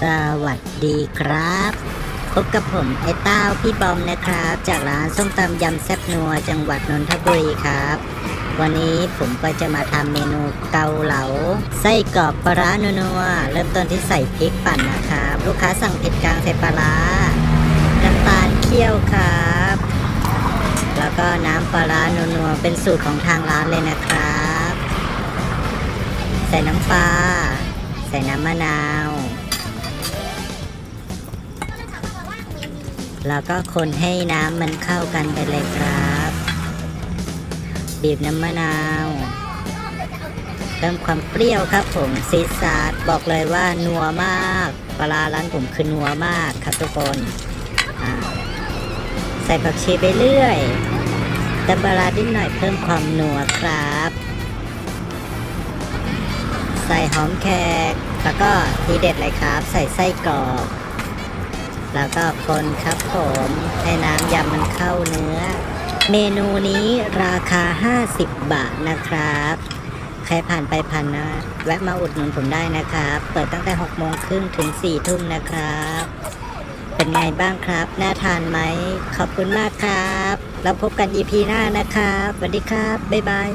สวัสดีครับ พบกับผมไอ้เต้าพี่บอมนะครับ จากร้านส้มตำยำแซ่บนัวจังหวัดนนทบุรีครับ วันนี้ผมก็จะมาทำเมนูเกาเหลาไส้กรอบปลาร้านัวเริ่มต้นที่ใส่พริกปั่นนะครับ ลูกค้าสั่งเผ็ดกลางใส่ปลาร้าน้ำตาลเคี่ยวครับ แล้วก็น้ำปลาร้านัวเป็นสูตรของทางร้านเลยนะครับ ใส่น้ำปลาใส่น้ำมะนาว แล้วก็คนให้น้ำมันเข้ากันไปเลยครับ บีบน้ำมะนาวเติมความเปรี้ยวครับผมซีซาร์บอกเลยว่านัวมากปลาร้านผมคือนัวมากครับทุกคนใส่ผักชีไปเรื่อยแต่ปลาร้นหน่อยเพิ่มความนัวครับ ใส่หอมแขกแล้วก็ทีเด็ดเลยครับ ใส่ไส้กรอก แล้วก็คนครับผมให้น้ำยำมันเข้าเนื้อ เมนูนี้ราคา 50 บาทนะครับ ใครผ่านไปผ่านนะแวะมาอุดหนุนผมได้นะครับ เปิดตั้งแต่6โมงครึ่งถึง4ทุ่มนะครับ เป็นไงบ้างครับ น่าทานไหม ขอบคุณมากครับ แล้วพบกัน EP หน้านะครับสวัสดีครับ บ๊ายบาย